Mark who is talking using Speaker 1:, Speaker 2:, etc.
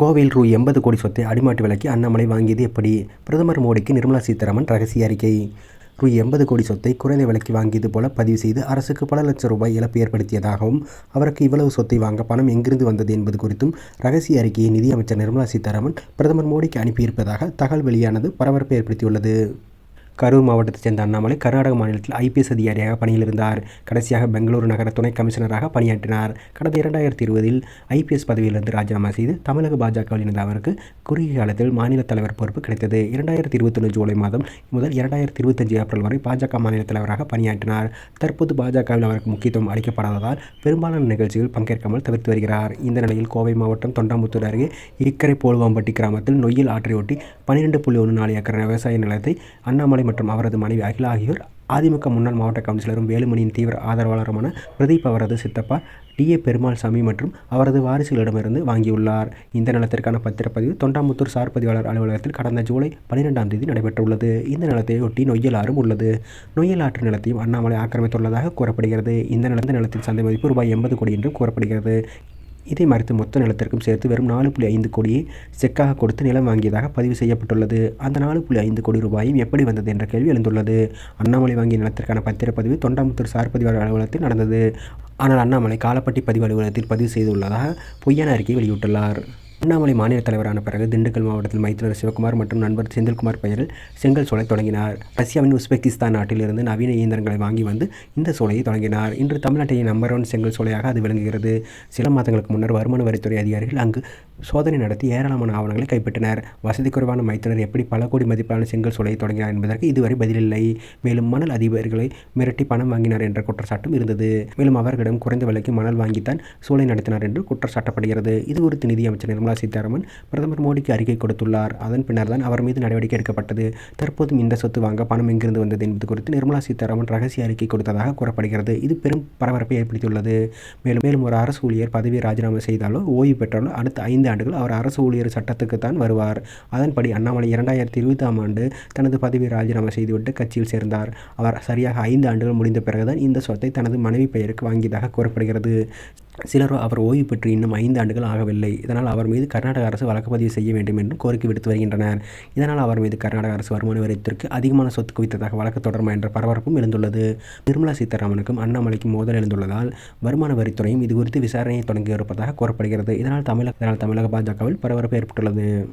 Speaker 1: கோவையில் ரூ எண்பது கோடி சொத்தை அடிமாட்டு விலைக்கு அண்ணாமலை வாங்கியது எப்படி? பிரதமர் மோடிக்கு நிர்மலா சீதாராமன் ரகசிய அறிக்கை. ரூ எண்பது கோடி சொத்தை குறைந்த விலைக்கு வாங்கியது போல பதிவு செய்து அரசுக்கு பல லட்சம் ரூபாய் இழப்பு ஏற்படுத்தியதாகவும் அவருக்கு இவ்வளவு சொத்தை வாங்க பணம் எங்கிருந்து வந்தது என்பது குறித்தும் ரகசிய அறிக்கையை நிதியமைச்சர் நிர்மலா சீதாராமன் பிரதமர் மோடிக்கு அனுப்பியிருப்பதாக தகவல் வெளியானது பரபரப்பை ஏற்படுத்தியுள்ளது. கரூர் மாவட்டத்தைச் சேர்ந்த அண்ணாமலை கர்நாடக மாநிலத்தில் ஐபிஎஸ் அதிகாரியாக பணியில் இருந்தார் கடைசியாக பெங்களூரு நகர துணை கமிஷனராக பணியாற்றினார். கடந்த இரண்டாயிரத்தி இருபதில் ஐபிஎஸ் பதவியிலிருந்து ராஜினாமா செய்து தமிழக பாஜகவில் இணைந்த அவருக்கு குறுகிய காலத்தில் மாநில தலைவர் பொறுப்பு கிடைத்தது. இரண்டாயிரத்தி இருபத்தொன்று ஜூலை மாதம் முதல் இரண்டாயிரத்தி இருபத்தஞ்சு ஏப்ரல் வரை பாஜக மாநில தலைவராக பணியாற்றினார். தற்போது பாஜகவில் அவருக்கு முக்கியத்துவம் அளிக்கப்படாததால் பெரும்பாலான நிகழ்ச்சிகள் பங்கேற்காமல் தவிர்த்து வருகிறார். இந்த நிலையில் கோவை மாவட்டம் தொண்டாமுத்தூர் அருகே இக்கரை போல்வாம்பட்டி கிராமத்தில் நொய்யில் ஆற்றையொட்டி பன்னிரெண்டு புள்ளி ஒன்று நாலு ஏக்கர் விவசாய நிலத்தை அண்ணாமலை மற்றும் அவரது மனைவி அகிலா ஆகியோர் அதிமுக முன்னாள் மாவட்ட கவுன்சிலரும் வேலுமணியின் தீவிர ஆதரவாளருமான பிரதீப் அவரது சித்தப்பா டி. ஏ. பெருமாள் சாமி மற்றும் அவரது வாரிசுகளிடமிருந்து வாங்கியுள்ளார். இந்த நிலத்திற்கான பத்திரப்பதிவு தொண்டாமுத்தூர் சார் பதிவாளர் அலுவலகத்தில் கடந்த ஜூலை பன்னிரெண்டாம் தேதி நடைபெற்றுள்ளது. இந்த நிலத்தையொட்டி நொய்யலாறும் உள்ளது. நொய்யல் ஆற்று நிலத்தையும் அண்ணாமலை ஆக்கிரமித்துள்ளதாக கூறப்படுகிறது. இந்த நிலந்த நிலத்தின் சந்தை மதிப்பு ரூபாய் எண்பது கோடி என்றும் கூறப்படுகிறது. இதை மறைத்து மொத்த நிலத்திற்கும் சேர்த்து வெறும் நாலு புள்ளி ஐந்து கோடியை செக்காக கொடுத்து நிலம் வாங்கியதாக பதிவு செய்யப்பட்டுள்ளது. அந்த நாலு புள்ளி ஐந்து கோடி ரூபாயும் எப்படி வந்தது என்ற கேள்வி எழுந்துள்ளது. அண்ணாமலை வாங்கிய நிலத்திற்கான பத்திரப்பதிவு தொண்டாமுத்தூர் சார் பதிவாளர் அலுவலகத்தில் நடந்தது. ஆனால் அண்ணாமலை காலப்பட்டி பதிவு அலுவலகத்தில் பதிவு செய்துள்ளதாக பொய்யான அறிக்கை வெளியிட்டுள்ளார். அண்ணாமலை மாநில தலைவரான பிறகு திண்டுக்கல் மாவட்டத்தில் மைத்துனர் சிவகுமார் மற்றும் நண்பர் செந்தில்குமார் பெயரில் செங்கல் சோலை தொடங்கினார். ரஷ்யாவின் உஸ்பெகிஸ்தான் நாட்டிலிருந்து நவீன இயந்திரங்களை வாங்கி வந்து இந்த சோலையை தொடங்கினார். இன்று தமிழ்நாட்டின் நம்பர் ஒன் செங்கல் சோலையாக அது விளங்குகிறது. சில மாதங்களுக்கு முன்னர் வருமான வரித்துறை அதிகாரிகள் அங்கு சோதனை நடத்தி ஏராளமான ஆவணங்களை கைப்பற்றினர். வசதி குறைவான மைத்துனர் எப்படி பல கோடி மதிப்பிலான செங்கல் சோலையை தொடங்கினார் என்பதற்கு இதுவரை பதிலில்லை. மேலும் மணல் அதிபர்களை மிரட்டி பணம் வாங்கினார் என்ற குற்றச்சாட்டும் இருந்தது. மேலும் அவர்களிடம் குறைந்த விலைக்கு மணல் வாங்கித்தான் சூளை நடத்தினார் என்று குற்றச்சாட்டப்படுகிறது. இது குறித்து நிதியமைச்சர் நிர்மலா சீதாராமன் பிரதமர் மோடிக்கு அறிக்கை கொடுத்துள்ளார். அதன் பின்னர் தான் அவர் மீது நடவடிக்கை எடுக்கப்பட்டது. தற்போதும் இந்த சொத்து வாங்க பணம் எங்கிருந்து வந்தது என்பது குறித்து நிர்மலா சீதாராமன் ரகசிய அறிக்கை கொடுத்ததாக கூறப்படுகிறது. இது பெரும் பரபரப்பை ஏற்படுத்தியுள்ளது. மேலும் மேலும் ஒரு அரசு ஊழியர் பதவியை ராஜினாமா செய்தாலோ ஓய்வு பெற்றாலோ அடுத்த ஐந்து ஆண்டுகள் அவர் அரசு ஊழியர் சட்டத்துக்கு தான் வருவார். அதன்படி அண்ணாமலை இரண்டாயிரத்தி இருபதாம் ஆண்டு தனது பதவியை ராஜினாமா செய்துவிட்டு கட்சியில் சேர்ந்தார். அவர் சரியாக ஐந்து ஆண்டுகள் முடிந்த பிறகுதான் இந்த சொத்தை தனது மனைவி பெயருக்கு வாங்கியதாக கூறப்படுகிறது. சிலர் அவர் ஓய்வு பெற்று இன்னும் ஐந்து ஆண்டுகள் ஆகவில்லை. இதனால் அவர் மீது கர்நாடக அரசு வழக்குப்பதிவு செய்ய வேண்டும் என்றும் கோரிக்கை விடுத்து வருகின்றனர். இதனால் அவர் மீது கர்நாடக அரசு வருமான வரித்திற்கு அதிகமான சொத்து குவித்ததாக வழக்கு தொடருமா என்ற பரபரப்பும் எழுந்துள்ளது. நிர்மலா சீதாராமனுக்கும் அண்ணாமலைக்கும் மோதல் எழுந்துள்ளதால் வருமான வரித்துறையும் இது குறித்து விசாரணையை தொடங்கியிருப்பதாக கூறப்படுகிறது. இதனால் தமிழக இதனால் தமிழக பாஜகவில் பரபரப்பு ஏற்பட்டுள்ளது.